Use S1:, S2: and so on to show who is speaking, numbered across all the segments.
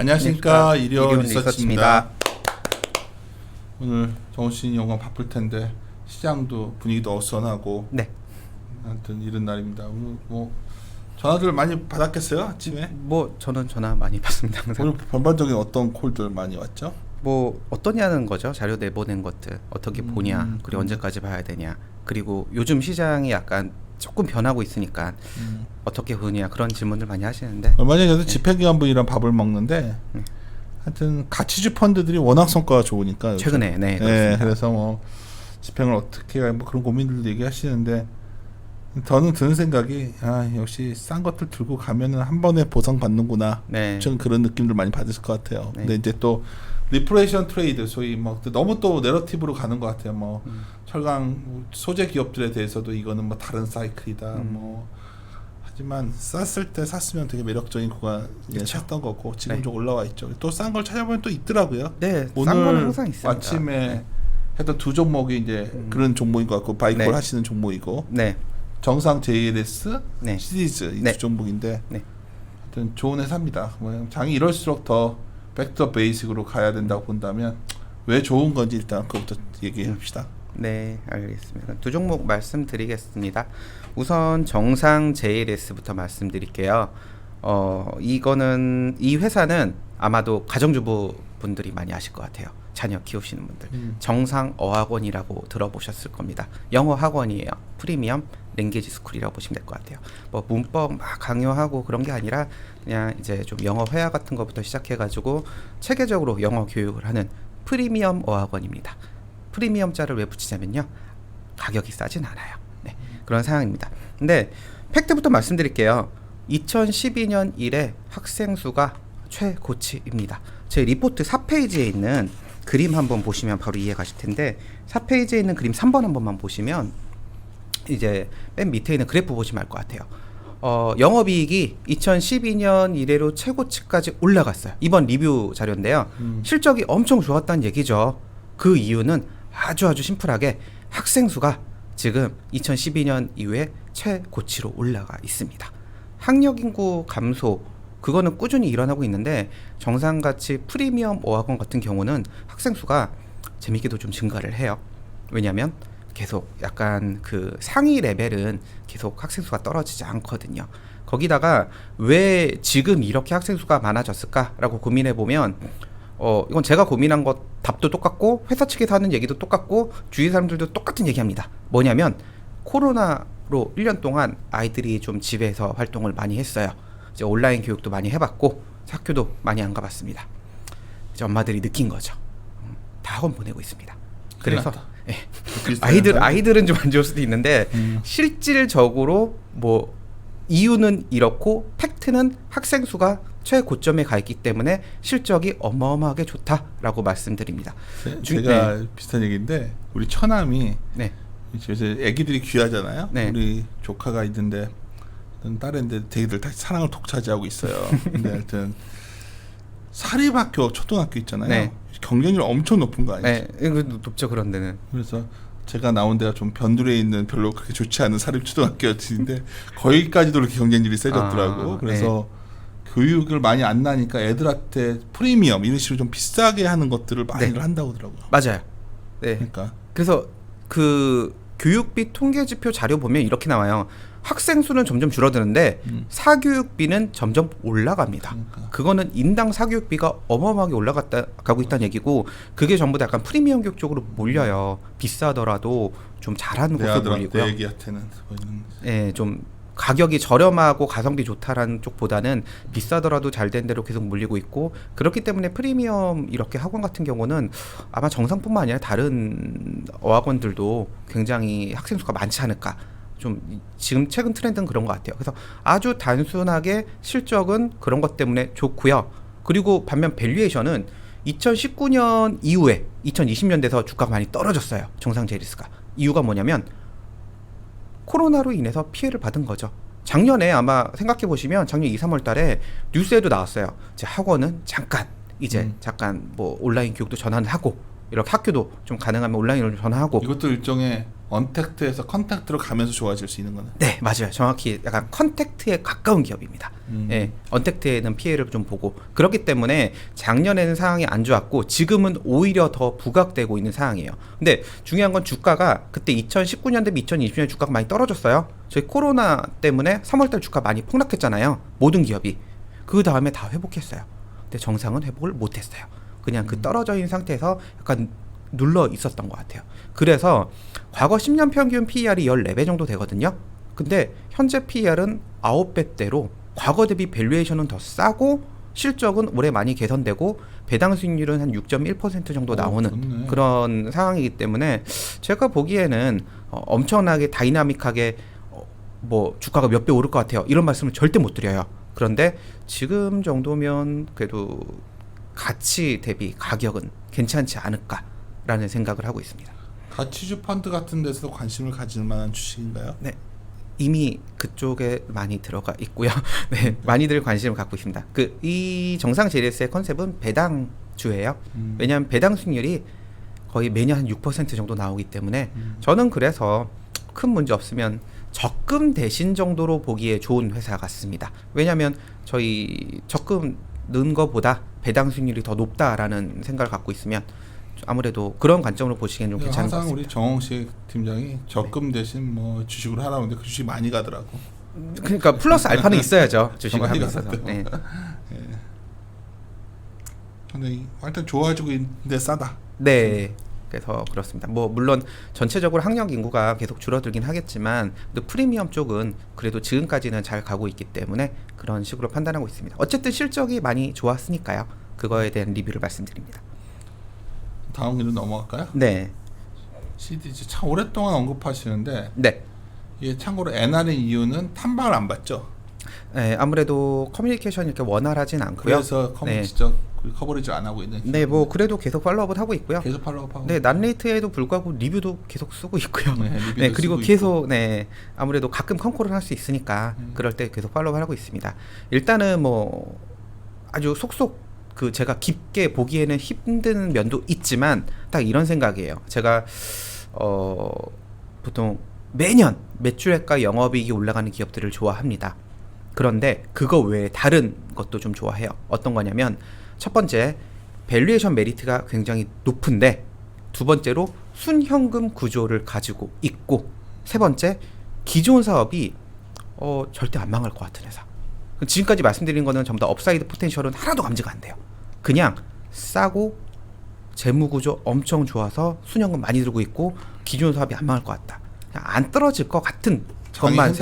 S1: 안녕하십니까 일요일 리서치입니다. 오늘 정우 씨 영화 바쁠 텐데 시장도 분위기도 어수선하고
S2: 네.
S1: 하여튼 이런 날입니다. 오늘 뭐 전화들 많이 받았겠어요 아침에?
S2: 뭐 저는 전화 많이 받습니다. 항상.
S1: 오늘 전반적인 어떤 콜들 많이 왔죠?
S2: 뭐 어떠냐는 거죠. 자료 내보낸 것들 어떻게 보냐.
S1: 음,
S2: 그리고
S1: 음.
S2: 언제까지 봐야 되냐. 그리고 요즘 시장이 약간 조금 변하고 있으니까
S1: 음.
S2: 어떻게 보냐 그런 질문들 많이 하시는데
S1: 얼마 전에 저도 집행기관분이랑 밥을 먹는데
S2: 네.
S1: 하여튼 가치주 펀드들이 워낙 성과가 좋으니까 요즘.
S2: 최근에 네,
S1: 네. 그래서 뭐 집행을 어떻게 해, 뭐 그런 고민들도 얘기하시는데 저는 드는 생각이 아 역시 싼 것들 들고 가면은 한 번에 보상 받는구나.
S2: 네.
S1: 좀 그런 느낌들 많이 받으실 것 같아요.
S2: 네.
S1: 근데 이제 또 리프레이션 트레이드 소위 뭐 너무 또 내러티브로 가는 것 같아요. 뭐
S2: 음.
S1: 철강 소재 기업들에 대해서도 이거는 뭐 다른 사이클이다.
S2: 음.
S1: 뭐 하지만 쌌을 때 샀으면 되게 매력적인 구간에
S2: 그쵸.
S1: 샀던 거고 지금
S2: 네.
S1: 좀 올라와 있죠. 또 싼 걸 찾아보면 또 있더라고요.
S2: 네, 싼
S1: 오늘
S2: 거는 항상 있습니다.
S1: 아침에
S2: 네.
S1: 했던 두 종목이 이제
S2: 음.
S1: 그런 종목인 것 같고 바이콜
S2: 네.
S1: 하시는 종목이고
S2: 네.
S1: 정상 JLS
S2: 네.
S1: 시리즈 이두
S2: 네.
S1: 종목인데
S2: 네.
S1: 하여튼 좋은 회사입니다. 뭐 장이 이럴수록 더 백더 베이식으로 가야 된다고 본다면 왜 좋은 건지 일단 그것부터 얘기해 봅시다.
S2: 네, 알겠습니다. 두 종목 말씀드리겠습니다. 우선 정상 JLS부터 말씀드릴게요. 어, 이거는 이 회사는 아마도 가정주부 분들이 많이 아실 것 같아요. 자녀 키우시는 분들.
S1: 음.
S2: 정상 어학원이라고 들어보셨을 겁니다. 영어 학원이에요. 프리미엄 랭게지 스쿨이라고 보시면 될 것 같아요. 뭐 문법 막 강요하고 그런 게 아니라 그냥 이제 좀 영어 회화 같은 것부터 시작해 가지고 체계적으로 영어 교육을 하는 프리미엄 어학원입니다. 프리미엄 자를 왜 붙이냐면요. 가격이 싸진 않아요. 네, 그런 상황입니다. 근데 팩트부터 말씀드릴게요. 2012년 이래 학생 수가 최고치입니다. 제 리포트 4페이지에 있는 그림 한번 보시면 바로 이해 가실 텐데 4페이지에 있는 그림 3번 한 번만 보시면 이제 맨 밑에 있는 그래프 보시면 알 것 같아요. 어, 영업이익이 2012년 이래로 최고치까지 올라갔어요. 이번 리뷰 자료인데요.
S1: 음.
S2: 실적이 엄청 좋았다는 얘기죠. 그 이유는 아주 아주 심플하게 학생 수가 지금 2012년 이후에 최고치로 올라가 있습니다. 학력 인구 감소 그거는 꾸준히 일어나고 있는데 정상 가치 프리미엄 어학원 같은 경우는 학생 수가 재밌게도 좀 증가를 해요. 왜냐하면 계속 약간 그 상위 레벨은 계속 학생 수가 떨어지지 않거든요. 거기다가 왜 지금 이렇게 학생 수가 많아졌을까라고 고민해 보면 어 이건 제가 고민한 것 답도 똑같고 회사 측에서 하는 얘기도 똑같고 주위 사람들도 똑같은 얘기합니다. 뭐냐면 코로나로 1년 동안 아이들이 좀 집에서 활동을 많이 했어요. 이제 온라인 교육도 많이 해봤고 학교도 많이 안 가봤습니다. 이제 엄마들이 느낀 거죠. 음, 다 학원 보내고 있습니다. 그래서. 예, 아이들? 아이들은 좀 안 좋을 수도 있는데
S1: 음.
S2: 실질적으로 뭐 이유는 이렇고 팩트는 학생 수가 최고점에 가 있기 때문에 실적이 어마어마하게 좋다라고 말씀드립니다.
S1: 제-
S2: 주-
S1: 제가 비슷한 얘기인데 우리 처남이
S2: 네,
S1: 집에서 아기들이 귀하잖아요.
S2: 네.
S1: 우리 조카가 있는데 딸인데 되게들 다 사랑을 독차지하고 있어요. 근데 하여튼 사립학교 초등학교 있잖아요.
S2: 네.
S1: 경쟁률 엄청 높은 거 아니에요?
S2: 네, 이거 높죠 그런 데는.
S1: 그래서 제가 나온 데가 좀 변두리에 있는 별로 그렇게 좋지 않은 사립 초등학교였는데 거기까지도 이렇게 경쟁률이 세졌더라고.
S2: 아,
S1: 그래서 교육을 많이 안 나니까 애들한테 프리미엄 이런 식으로 좀 비싸게 하는 것들을 많이들
S2: 네.
S1: 한다고 하더라고요.
S2: 맞아요. 네.
S1: 그러니까
S2: 그래서 그 교육비 통계 지표 자료 보면 이렇게 나와요. 학생 수는 점점 줄어드는데
S1: 음.
S2: 사교육비는 점점 올라갑니다.
S1: 그러니까.
S2: 그거는 인당 사교육비가 어마어마하게 올라갔다 가고 있다는 얘기고 그게 전부 다 약간 프리미엄 교육 쪽으로 몰려요. 비싸더라도 좀 잘하는
S1: 내
S2: 곳으로 몰리고요.
S1: 내 애기한테는 뭐 이런
S2: 예, 좀 가격이 저렴하고 가성비 좋다라는 쪽보다는 비싸더라도 잘 된 대로 계속 몰리고 있고 그렇기 때문에 프리미엄 이렇게 학원 같은 경우는 아마 정상뿐만 아니라 다른 어학원들도 굉장히 학생 수가 많지 않을까. 좀 이- 지금 최근 트렌드는 그런 것 같아요. 그래서 아주 단순하게 실적은 그런 것 때문에 좋고요. 그리고 반면 밸류에이션은 2019년 이후에 2020년 돼서 주가가 많이 떨어졌어요. 정상 제리스가. 이유가 뭐냐면 코로나로 인해서 피해를 받은 거죠. 작년에 아마 생각해 보시면 작년 2, 3월 달에 뉴스에도 나왔어요. 이제 학원은 잠깐 이제
S1: 음.
S2: 잠깐 뭐 온라인 교육도 전환하고 이렇게 학교도 좀 가능하면 온라인으로 전환하고
S1: 이것도 일종의 언택트에서 컨택트로 가면서 좋아질 수 있는 거는.
S2: 네, 맞아요. 정확히 약간 컨택트에 가까운 기업입니다.
S1: 음.
S2: 예, 언택트에는 피해를 좀 보고 그렇기 때문에 작년에는 상황이 안 좋았고 지금은 오히려 더 부각되고 있는 상황이에요. 근데 중요한 건 주가가 그때 2019년 대비 2020년 주가가 많이 떨어졌어요. 저희 코로나 때문에 3월달 주가 많이 폭락했잖아요. 모든 기업이 그 다음에 다 회복했어요. 근데 정상은 회복을 못했어요. 그냥 그 떨어져 있는 상태에서 약간 눌러 있었던 것 같아요. 그래서 과거 10년 평균 PER이 14배 정도 되거든요. 근데 현재 PER은 9배대로 과거 대비 밸류에이션은 더 싸고 실적은 올해 많이 개선되고 배당 수익률은 한 6.1% 정도
S1: 오,
S2: 나오는
S1: 좋네.
S2: 그런 상황이기 때문에 제가 보기에는 어, 엄청나게 다이나믹하게 어, 뭐 주가가 몇 배 오를 것 같아요. 이런 말씀을 절대 못 드려요. 그런데 지금 정도면 그래도 가치 대비 가격은 괜찮지 않을까 라는 생각을 하고 있습니다.
S1: 가치주 펀드 같은 데서 관심을 가질 만한 주식인가요?
S2: 네. 이미 그쪽에 많이 들어가 있고요. 네, 많이들 관심을 갖고 있습니다. 그 이 정상 JS의 컨셉은 배당 주예요.
S1: 음.
S2: 왜냐하면 배당 수익률이 거의 매년 한6% 정도 나오기 때문에
S1: 음.
S2: 저는 그래서 큰 문제 없으면 적금 대신 정도로 보기에 좋은 회사 같습니다. 왜냐하면 저희 적금 넣은 거보다 배당 수익률이 더 높다라는 생각을 갖고 있으면 아무래도 그런 관점으로 보시기엔 좀 괜찮은 것
S1: 항상
S2: 같습니다.
S1: 우리 정홍식 팀장이 적금 대신 뭐 주식으로 하라고 하는데 그 주식 많이 가더라고.
S2: 그러니까 플러스 알파는 있어야죠 주식을
S1: 많이
S2: 하면서.
S1: 갔었대요.
S2: 네.
S1: 근데 이- 하여튼 좋아지고 있는데 싸다.
S2: 네. 그래서 그렇습니다. 뭐 물론 전체적으로 학력 인구가 계속 줄어들긴 하겠지만 또 프리미엄 쪽은 그래도 지금까지는 잘 가고 있기 때문에 그런 식으로 판단하고 있습니다. 어쨌든 실적이 많이 좋았으니까요. 그거에 대한 리뷰를 말씀드립니다.
S1: 다음 기로 넘어갈까요?
S2: 네.
S1: CDG 참 오랫동안 언급하시는데
S2: 네.
S1: 이게 참고로 NR인 이유는 탐방을 안 받죠.
S2: 네, 아무래도 커뮤니케이션이 이렇게 원활하진 않고요.
S1: 그래서 커뮤니티적 커버리지 안 하고 있는.
S2: 네, 뭐 그래도 계속 팔로우업을 하고 있고요.
S1: 계속 팔로우하고.
S2: 네, 난레이트에도 불구하고 리뷰도 계속 쓰고 있고요.
S1: 네, 리뷰도
S2: 네, 그리고 계속 네 아무래도 가끔 컨콜을 할 수 있으니까
S1: 음.
S2: 그럴 때 계속 팔로우 하고 있습니다. 일단은 뭐 아주 속속 그 제가 깊게 보기에는 힘든 면도 있지만 딱 이런 생각이에요. 제가 어 보통 매년 매출액과 영업이익이 올라가는 기업들을 좋아합니다. 그런데 그거 외에 다른 것도 좀 좋아해요. 어떤 거냐면 첫 번째 밸류에이션 메리트가 굉장히 높은데 두 번째로 순현금 구조를 가지고 있고 세 번째 기존 사업이 어, 절대 안 망할 것 같은 회사. 지금까지 말씀드린 거는 전부 다 업사이드 포텐셜은 하나도 감지가 안 돼요. 그냥 싸고 재무 구조 엄청 좋아서 순현금 많이 들고 있고 기존 사업이 안 망할 것 같다. 그냥 안 떨어질 것 같은 것만.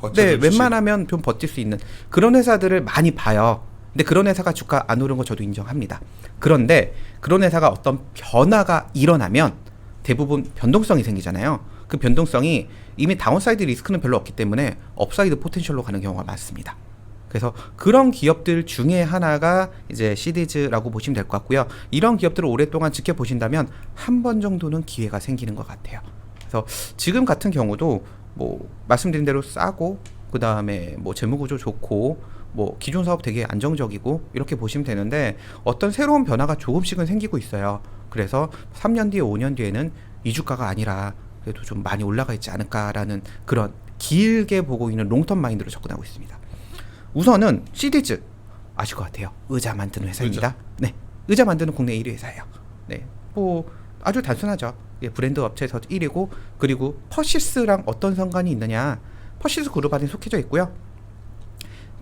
S1: 버텨줄
S2: 네,
S1: 수
S2: 웬만하면 좀 버틸 수 있는 그런 회사들을 많이 봐요. 근데 그런 회사가 주가 안 오른 거 저도 인정합니다. 그런데 그런 회사가 어떤 변화가 일어나면 대부분 변동성이 생기잖아요. 그 변동성이 이미 다운사이드 리스크는 별로 없기 때문에 업사이드 포텐셜로 가는 경우가 많습니다. 그래서 그런 기업들 중에 하나가 이제 시디즈라고 보시면 될 것 같고요. 이런 기업들을 오랫동안 지켜보신다면 한 번 정도는 기회가 생기는 것 같아요. 그래서 지금 같은 경우도 뭐 말씀드린 대로 싸고 그 다음에 뭐 재무구조 좋고 뭐 기존 사업 되게 안정적이고 이렇게 보시면 되는데 어떤 새로운 변화가 조금씩은 생기고 있어요. 그래서 3년 뒤에 5년 뒤에는 이 주가가 아니라 그래도 좀 많이 올라가 있지 않을까라는 그런 길게 보고 있는 롱텀 마인드로 접근하고 있습니다. 우선은 시디즈 아실 것 같아요. 의자 만드는 회사입니다. 네, 의자 만드는 국내 1위 회사예요. 네, 뭐 아주 단순하죠. 예, 브랜드 업체에서 1위고 그리고 퍼시스랑 어떤 상관이 있느냐? 퍼시스 그룹 안에 속해져 있고요.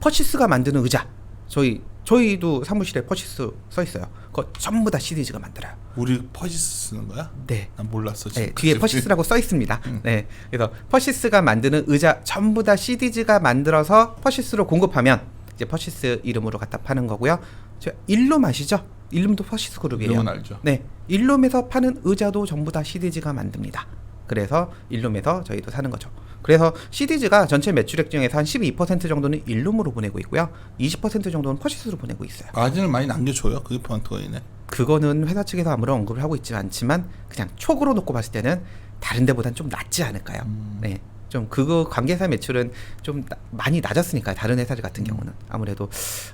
S2: 퍼시스가 만드는 의자 저희 저희도 사무실에 퍼시스 써 있어요. 그거 전부 다 시디즈가 만들어요.
S1: 우리 퍼시스 쓰는 거야?
S2: 네.
S1: 난 몰랐어
S2: 네,
S1: 지금.
S2: 뒤에 퍼시스라고 써 있습니다. 네, 그래서 퍼시스가 만드는 의자 전부 다 CDG가 만들어서 퍼시스로 공급하면 이제 퍼시스 이름으로 갖다 파는 거고요. 저 일룸 아시죠? 일룸도 퍼시스 그룹이에요.
S1: 이름은 알죠.
S2: 네, 일룸에서 파는 의자도 전부 다 CDG가 만듭니다. 그래서 일룸에서 저희도 사는 거죠. 그래서 CDG가 전체 매출액 중에서 한 12% 정도는 일룸으로 보내고 있고요. 20% 정도는 퍼시스로 보내고 있어요.
S1: 마진을 많이 남겨줘요. 그게 포인트거이네.
S2: 그거는 회사 측에서 아무런 언급을 하고 있지 않지만 그냥 촉으로 놓고 봤을 때는 다른 데보단 좀 낫지 않을까요?
S1: 음.
S2: 네. 좀 그거 관계사 매출은 좀 나- 많이 낮았으니까 다른 회사들
S1: 음.
S2: 같은 경우는 아무래도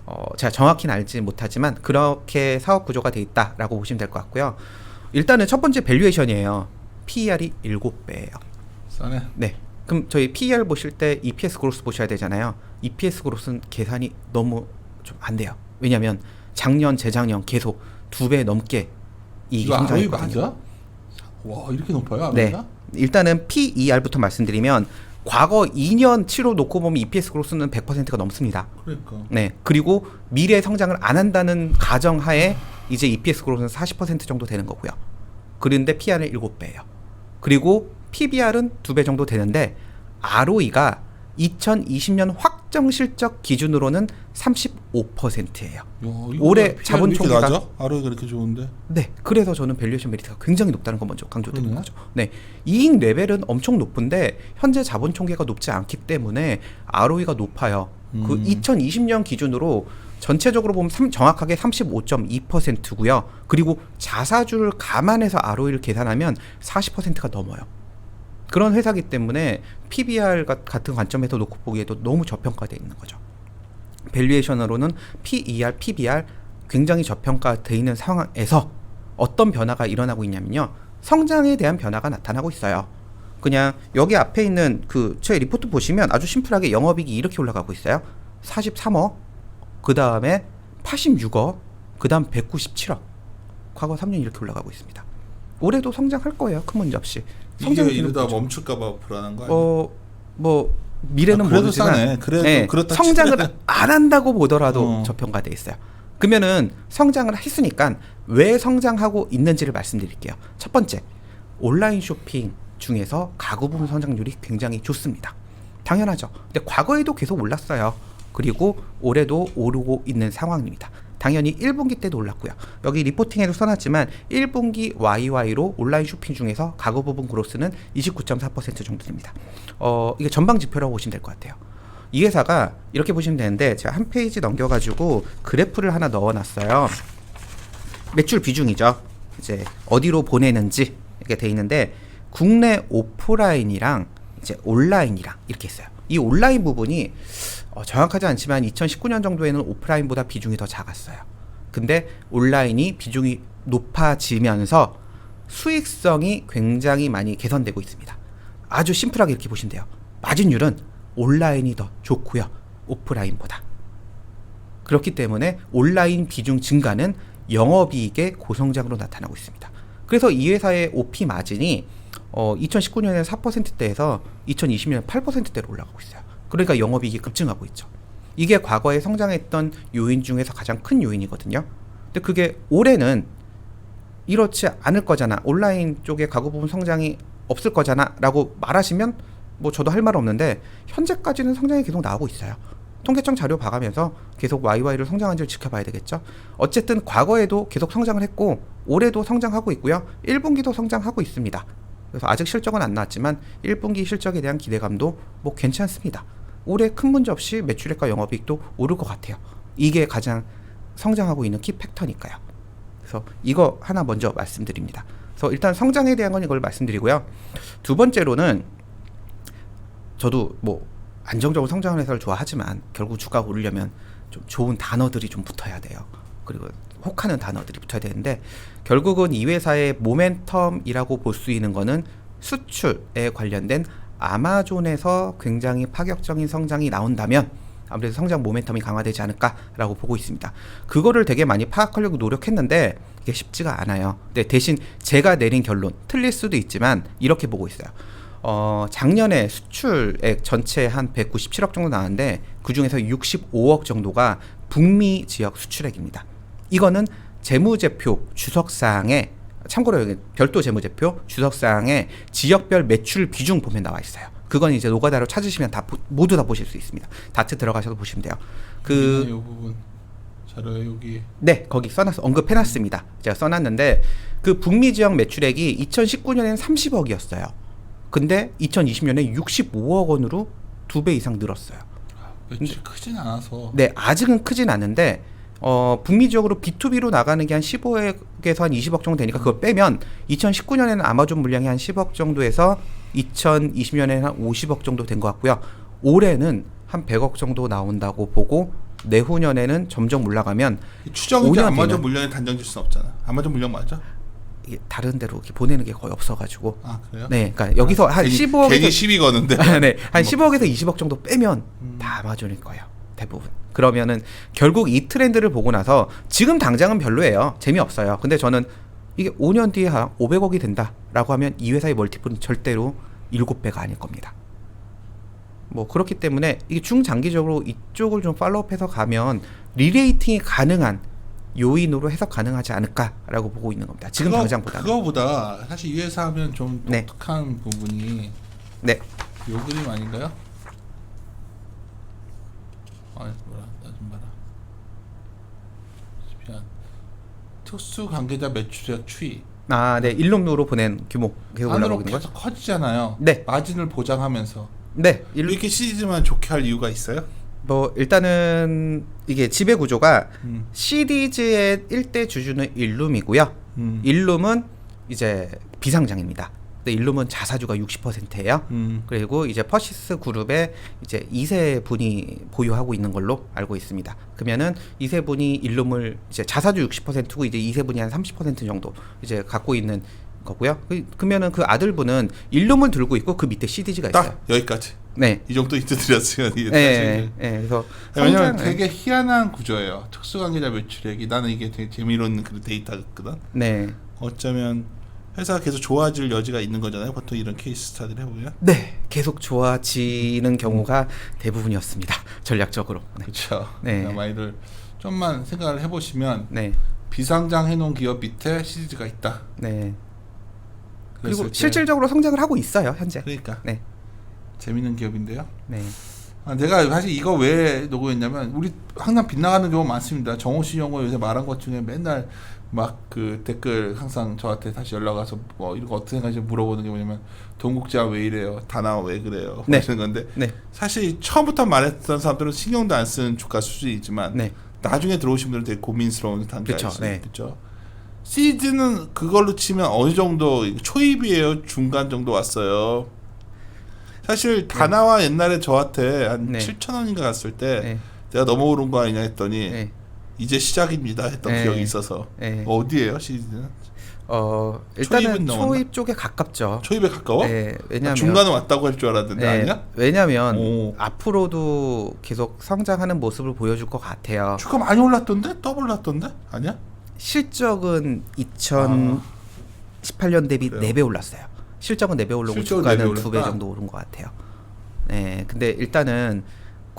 S2: 어 제가 정확히는 알지 못하지만 그렇게 사업 구조가 돼 있다라고 보시면 될 것 같고요. 일단은 첫 번째 밸류에이션이에요. PER이 7배예요.
S1: 싸네.
S2: 네. 그럼 저희 PER 보실 때 EPS 그로스 보셔야 되잖아요. EPS 그로스는 계산이 너무 좀 안 돼요. 왜냐하면 작년, 재작년 계속 두 배 넘게 이익이
S1: 아로이
S2: 성장했거든요.
S1: 와 이렇게 높아요
S2: 네. 일단은 PER부터 말씀드리면 과거 2년 치로 놓고 보면 EPS 그로스는 100%가 넘습니다.
S1: 그러니까.
S2: 네. 그리고 미래 성장을 안 한다는 가정하에 이제 EPS 그로스는 40% 정도 되는 거고요. 그런데 PR은 7배예요. 그리고 PBR은 2배 정도 되는데 ROE가 2020년 확정 실적 기준으로는 35%예요. 올해 자본 총계가-
S1: 낮아? 아로이가 이렇게 좋은데?
S2: 네, 그래서 저는 밸류에이션 메리트가 굉장히 높다는 거 먼저 강조드리는. 거죠. 네, 이익 레벨은 엄청 높은데 현재 자본 총계가 높지 않기 때문에 ROE가 높아요. 그
S1: 음.
S2: 2020년 기준으로 전체적으로 보면 삼- 정확하게 35.2%고요. 그리고 자사주를 감안해서 ROE를 계산하면 40%가 넘어요. 그런 회사기 때문에 PBR 가- 같은 관점에서 놓고 보기에도 너무 저평가되어 있는 거죠. 밸류에이션으로는 PER, PBR 굉장히 저평가되어 있는 상황에서 어떤 변화가 일어나고 있냐면요. 성장에 대한 변화가 나타나고 있어요. 그냥 여기 앞에 있는 그 제 리포트 보시면 아주 심플하게 영업이익이 이렇게 올라가고 있어요. 43억, 그 다음에 86억, 그 다음 197억. 과거 3년 이렇게 올라가고 있습니다. 올해도 성장할 거예요. 큰 문제 없이.
S1: 이게
S2: 성장이
S1: 이러다. 멈출까봐 불안한 거 아니야?
S2: 어, 뭐 미래는
S1: 아,
S2: 모르지만.
S1: 그래도
S2: 예,
S1: 그렇다
S2: 성장을
S1: 치더라도.
S2: 안 한다고 보더라도
S1: 어.
S2: 저평가돼 있어요. 그러면은 성장을 했으니까 왜 성장하고 있는지를 말씀드릴게요. 첫 번째, 온라인 쇼핑 중에서 가구 부분 성장률이 굉장히 좋습니다. 당연하죠. 근데 과거에도 계속 올랐어요. 그리고 올해도 오르고 있는 상황입니다. 당연히 1분기 때도 올랐고요. 여기 리포팅에도 써놨지만 1분기 YY로 온라인 쇼핑 중에서 가구 부분 그로스는 29.4% 정도 됩니다. 어, 이게 전방 지표라고 보시면 될 것 같아요. 이 회사가 이렇게 보시면 되는데 제가 한 페이지 넘겨가지고 그래프를 하나 넣어놨어요. 매출 비중이죠. 이제 어디로 보내는지 이렇게 돼 있는데 국내 오프라인이랑 이제 온라인이랑 이렇게 있어요. 이 온라인 부분이 어, 정확하지 않지만 2019년 정도에는 오프라인보다 비중이 더 작았어요. 근데 온라인이 비중이 높아지면서 수익성이 굉장히 많이 개선되고 있습니다. 아주 심플하게 이렇게 보시면 돼요. 마진율은 온라인이 더 좋고요. 오프라인보다. 그렇기 때문에 온라인 비중 증가는 영업이익의 고성장으로 나타나고 있습니다. 그래서 이 회사의 OP 마진이 어, 2019년에 4%대에서 2020년에 8%대로 올라가고 있어요. 그러니까 영업이익이 급증하고 있죠. 이게 과거에 성장했던 요인 중에서 가장 큰 요인이거든요. 근데 그게 올해는 이렇지 않을 거잖아. 온라인 쪽에 가구 부분 성장이 없을 거잖아 라고 말하시면 뭐 저도 할 말 없는데 현재까지는 성장이 계속 나오고 있어요. 통계청 자료 봐가면서 계속 YY를 성장한지를 지켜봐야 되겠죠. 어쨌든 과거에도 계속 성장을 했고 올해도 성장하고 있고요. 1분기도 성장하고 있습니다. 그래서 아직 실적은 안 나왔지만 1분기 실적에 대한 기대감도 뭐 괜찮습니다. 올해 큰 문제 없이 매출액과 영업이익도 오를 것 같아요. 이게 가장 성장하고 있는 키 팩터니까요. 그래서 이거 하나 먼저 말씀드립니다. 그래서 일단 성장에 대한 건 이걸 말씀드리고요. 두 번째로는 저도 뭐 안정적으로 성장하는 회사를 좋아하지만 결국 주가가 오르려면 좀 좋은 단어들이 좀 붙어야 돼요. 그리고 혹하는 단어들이 붙어야 되는데 결국은 이 회사의 모멘텀이라고 볼 수 있는 거는 수출에 관련된 아마존에서 굉장히 파격적인 성장이 나온다면 아무래도 성장 모멘텀이 강화되지 않을까라고 보고 있습니다. 그거를 되게 많이 파악하려고 노력했는데 이게 쉽지가 않아요. 근데 대신 제가 내린 결론 틀릴 수도 있지만 이렇게 보고 있어요. 어, 작년에 수출액 전체 한 197억 정도 나왔는데 그 중에서 65억 정도가 북미 지역 수출액입니다. 이거는 재무제표 주석사항에 참고로 여기 별도 재무제표 주석사항에 지역별 매출 비중 보면 나와 있어요. 그건 이제 노가다로 찾으시면 다 보- 모두 다 보실 수 있습니다. 다트 들어가셔서 보시면 돼요. 그
S1: 이 부분 자료에 여기
S2: 네, 거기 써놨 언급해놨습니다. 제가 써놨는데 그 북미 지역 매출액이 2019년에는 30억이었어요. 근데 2020년에 65억 원으로 두 배 이상 늘었어요.
S1: 매출이 크진 않아서
S2: 네, 아직은 크진 않은데 어, 북미 지역으로 B2B로 나가는 게 한 15억에서 한 20억 정도 되니까 그걸 빼면 2019년에는 아마존 물량이 한 10억 정도에서 2020년에는 한 50억 정도 된 것 같고요. 올해는 한 100억 정도 나온다고 보고 내후년에는 점점 올라가면
S1: 추정이지
S2: 5년
S1: 아마존 물량이 단정질 순 없잖아. 아마존 물량 맞아?
S2: 이게 다른 데로 이렇게 보내는 게 거의 없어가지고
S1: 아 그래요?
S2: 네, 그러니까 여기서 한
S1: 괜히,
S2: 15억에서
S1: 괜히 시비 거는데.
S2: 네, 한 10억에서 20억 정도 빼면
S1: 음.
S2: 다 아마존일 거예요. 대부분. 그러면은 결국 이 트렌드를 보고 나서 지금 당장은 별로예요. 재미없어요. 근데 저는 이게 5년 뒤에 한 500억이 된다라고 하면 이 회사의 멀티플은 절대로 7배가 아닐 겁니다. 뭐 그렇기 때문에 이게 중장기적으로 이쪽을 좀 팔로우해서 가면 리레이팅이 가능한 요인으로 해석 가능하지 않을까라고 보고 있는 겁니다. 지금
S1: 그거,
S2: 당장보다는.
S1: 그거보다 사실 이 회사 하면 좀
S2: 네.
S1: 독특한 부분이
S2: 네.
S1: 요 그림 아닌가요? 아 뭐라 나 좀 봐라. 미안. 특수 관계자 매출액 추이.
S2: 아, 네. 일룸으로 보낸 규모 계속
S1: 안으로
S2: 올라가고 있는
S1: 계속
S2: 거죠?
S1: 커지잖아요.
S2: 네.
S1: 마진을 보장하면서
S2: 네. 일룸
S1: 이렇게 시리즈만 좋게 할 이유가 있어요?
S2: 뭐 일단은 이게 지배 구조가
S1: 음.
S2: 시리즈의 일대 주주는 일룸이고요.
S1: 음.
S2: 일룸은 이제 비상장입니다. 근데 일룸은 자사주가 60%예요.
S1: 음.
S2: 그리고 이제 퍼시스 그룹의 이제 이세 분이 보유하고 있는 걸로 알고 있습니다. 그러면은 이세 분이 일룸을 이제 자사주 60%고 이제 이세 분이 한 30% 정도 이제 갖고 있는 거고요. 그- 그러면은 그 아들분은 일룸을 들고 있고 그 밑에 CDG가 있어요.
S1: 딱 여기까지.
S2: 네.
S1: 이 정도 힌트 드렸어요. 이게
S2: 네. 네, 네. 그래서
S1: 왜냐면
S2: 성장-
S1: 되게 희한한 구조예요. 특수관계자 매출액이 나는 이게 되게 재미로운 그 데이터거든.
S2: 네.
S1: 어쩌면 회사가 계속 좋아질 여지가 있는 거잖아요. 보통 이런 케이스 스타디를 해보면.
S2: 네, 계속 좋아지는 경우가 대부분이었습니다. 전략적으로. 네.
S1: 그렇죠.
S2: 네.
S1: 많이들 좀만 생각을 해보시면
S2: 네,
S1: 비상장 해놓은 기업 밑에 시리즈가 있다.
S2: 네. 그리고
S1: 때-
S2: 실질적으로 성장을 하고 있어요, 현재.
S1: 그러니까
S2: 네,
S1: 재밌는 기업인데요.
S2: 네,
S1: 아, 내가 사실 이거 왜 노고했냐면 우리 항상 빗나가는 경우 많습니다. 정호 씨 형거 요새 말한 것 중에 맨날 막 그 댓글 항상 저한테 다시 연락 와서 뭐 이런 거 어떻게 생각하시는지 물어보는 게 뭐냐면 동국지와 왜 이래요? 다나와 왜 그래요?
S2: 네.
S1: 그런 건데
S2: 네,
S1: 사실 처음부터 말했던 사람들은 신경도 안 쓰는 주가 수준이지만
S2: 네,
S1: 나중에 들어오신 분들은 되게 고민스러운 있어요.
S2: 네.
S1: 그렇죠. 시즌은 그걸로 치면 어느 정도 초입이에요. 중간 정도 왔어요. 사실 다나와 옛날에 저한테 한
S2: 네.
S1: 7천 원인가 갔을 때
S2: 네,
S1: 내가 넘어오는 거 아니냐 했더니
S2: 네,
S1: 이제 시작입니다 했던
S2: 네.
S1: 기억이 있어서
S2: 네.
S1: 어디에요 시즌은?
S2: 어,
S1: 초입은
S2: 일단은
S1: 넘었나?
S2: 초입 쪽에 가깝죠.
S1: 초입에 가까워?
S2: 네,
S1: 아,
S2: 왜냐면
S1: 중간은 왔다고 할 줄 알았는데
S2: 네,
S1: 아니야?
S2: 왜냐면
S1: 오.
S2: 앞으로도 계속 성장하는 모습을 보여줄 것 같아요.
S1: 주가 많이 올랐던데? 더블 올랐던데? 아니야?
S2: 실적은 2018년 대비
S1: 그래요?
S2: 4배 올랐어요. 실적은 4배 오르고
S1: 실적은
S2: 주가는
S1: 네배
S2: 2배
S1: 올랐다?
S2: 정도 오른 것 같아요. 네, 근데 일단은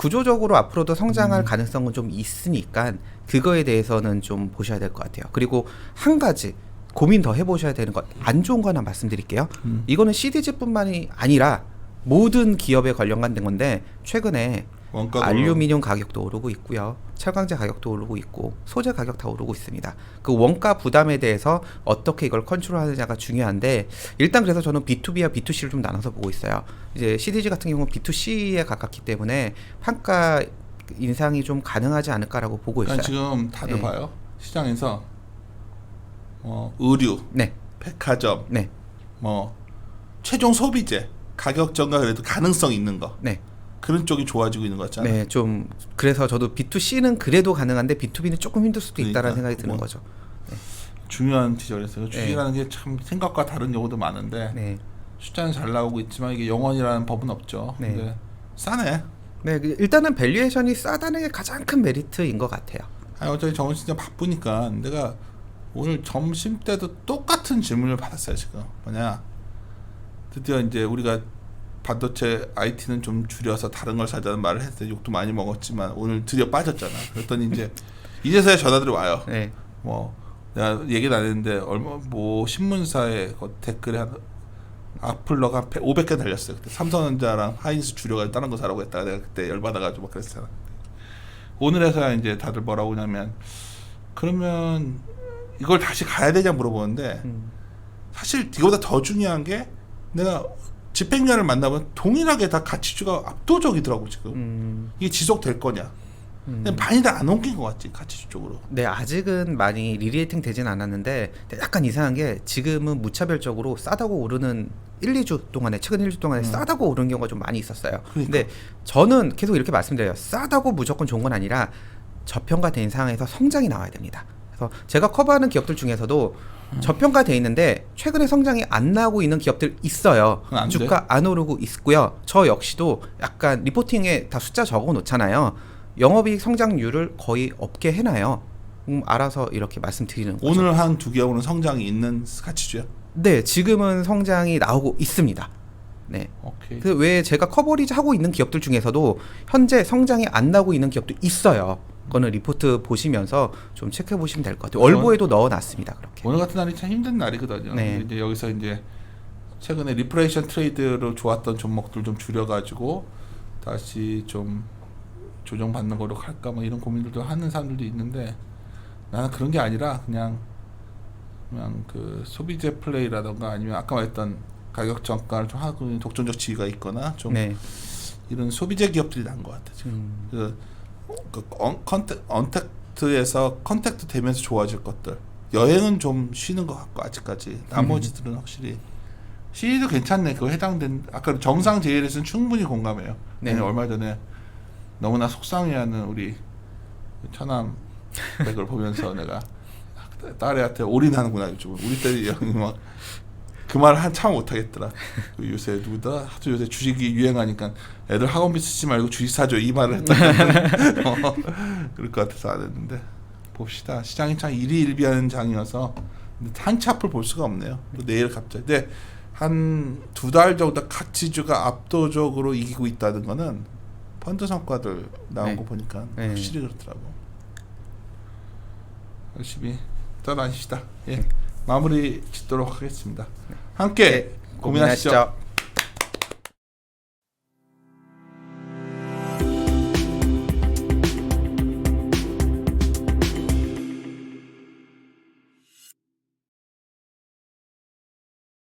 S2: 구조적으로 앞으로도
S1: 음.
S2: 성장할 가능성은 좀 있으니까 그거에 대해서는 좀 보셔야 될 것 같아요. 그리고 한 가지 고민 더 해보셔야 되는 것 안 좋은 거 하나 말씀드릴게요.
S1: 음.
S2: 이거는 CDG뿐만이 아니라 모든 기업에 관련된 건데 최근에
S1: 원가가
S2: 알루미늄 가격도 오르고 있고요. 철강제 가격도 오르고 있고 소재 가격 다 오르고 있습니다. 그 원가 부담에 대해서 어떻게 이걸 컨트롤하느냐가 중요한데 일단 그래서 저는 B2B와 B2C를 좀 나눠서 보고 있어요. 이제 CDG 같은 경우는 B2C에 가깝기 때문에 판가 인상이 좀 가능하지 않을까라고 보고 있어요.
S1: 그러니까 지금 다들
S2: 네.
S1: 봐요. 시장에서 뭐 의류,
S2: 네,
S1: 백화점,
S2: 네,
S1: 뭐 최종 소비재 가격 전가 그래도 가능성 있는 거
S2: 네,
S1: 그런 쪽이 좋아지고 있는 거 같잖아요.
S2: 네, 좀 그래서 저도 B2C는 그래도 가능한데 B2B는 조금 힘들 수도 있다라는
S1: 그러니까,
S2: 생각이 드는
S1: 그거.
S2: 거죠.
S1: 중요한 지적이었어요. 주식이라는 게 참 생각과 다른 경우도 많은데
S2: 네,
S1: 숫자는 잘 나오고 있지만 이게 영원이라는 법은 없죠.
S2: 네.
S1: 근데 싸네.
S2: 네, 그 일단은 밸류에이션이 싸다는 게 가장 큰 메리트인 것 같아요.
S1: 아니 어차피 정원 진짜 바쁘니까 내가 오늘 점심 때도 똑같은 질문을 받았어요 지금 뭐냐 드디어 이제 우리가 반도체 IT는 좀 줄여서 다른 걸 사자는 말을 했을 때 욕도 많이 먹었지만 오늘 드디어 빠졌잖아. 그랬더니 이제 이제서야 전화들이 와요.
S2: 네,
S1: 뭐 내가 얘기는 안 했는데 얼마 뭐 신문사에 그 댓글에 한 악플러가 500개 달렸어요. 그때 삼성전자랑 하이닉스 줄여가지고 다른 거 사라고 했다가 내가 그때 열받아가지고 막 그랬잖아. 오늘에서야 이제 다들 뭐라고 하냐면 그러면 이걸 다시 가야 되냐 물어보는데
S2: 음,
S1: 사실 이거보다 더 중요한 게 내가 집행관을 만나면 동일하게 다 가치주가 압도적이더라고 지금
S2: 음,
S1: 이게 지속될 거냐
S2: 음.
S1: 근데 많이 다 안 옮긴 것 같지 가치주 쪽으로
S2: 네, 아직은 많이 리레이팅 되진 않았는데 약간 이상한 게 지금은 무차별적으로 싸다고 오르는 1, 2주 동안에 최근 1주 동안에
S1: 음.
S2: 싸다고 오른 경우가 좀 많이 있었어요.
S1: 그러니까.
S2: 근데 저는 계속 이렇게 말씀드려요. 싸다고 무조건 좋은 건 아니라 저평가된 상황에서 성장이 나와야 됩니다. 그래서 제가 커버하는 기업들 중에서도 저평가돼 있는데 최근에 성장이 안 나오고 있는 기업들 있어요.
S1: 안 돼?
S2: 주가 안 오르고 있고요. 저 역시도 약간 리포팅에 다 숫자 적어 놓잖아요. 영업이익 성장률을 거의 없게 해놔요. 음, 알아서 이렇게 말씀드리는 거죠.
S1: 오늘 한 두 기업은 성장이 있는 가치주야.
S2: 네, 지금은 성장이 나오고 있습니다. 네.
S1: 오케이.
S2: 그 외에 제가 커버리지 하고 있는 기업들 중에서도 현재 성장이 안 나오고 있는 기업도 있어요. 그거는 리포트 보시면서 좀 체크해 보시면 될 것 같아요. 월보에도 넣어놨습니다. 그렇게.
S1: 오늘 같은 날이 참 힘든 날이거든요.
S2: 네.
S1: 이제 여기서 이제 최근에 리프레이션 트레이드로 좋았던 종목들 좀 줄여가지고 다시 좀 조정받는 거로 갈까 뭐 이런 고민들도 하는 사람들도 있는데 나는 그런 게 아니라 그냥 그냥 그 소비재 플레이라던가 아니면 아까 말했던 가격 정가를 좀 하고 독점적 지위가 있거나 좀
S2: 네.
S1: 이런 소비재 기업들이 난 것 같아 지금.
S2: 음,
S1: 그, 그 언, 컨택, 언택트에서 컨택트 되면서 좋아질 것들. 여행은 좀 쉬는 것 같고 아직까지. 나머지들은 확실히. CE도 괜찮네. 그거 해당된 아까 정상 제일에서는 충분히 공감해요.
S2: 네.
S1: 네. 얼마 전에 너무나 속상해하는 우리 처남 백을 보면서 내가 딸애한테 올인하는구나 요즘 우리 딸이 막 그 말을 한참 못하겠더라. 그 요새 누구다 하도 요새 주식이 유행하니까 애들 학원비 쓰지 말고 주식 사줘. 이 말을 했다 어, 그럴 것 같아서 안 했는데. 봅시다. 시장이 참 일희일비하는 장이어서 한치 앞을 볼 수가 없네요. 또 내일 갑자기. 근데 한 두 달 정도 가치주가 압도적으로 이기고 있다는 거는 펀드 성과들 나온
S2: 네.
S1: 거 보니까
S2: 네.
S1: 확실히 그렇더라고. 열심히 떠다니시다. 예 마무리 짓도록 하겠습니다 함께
S2: 네,
S1: 고민하시죠.
S2: 고민하시죠.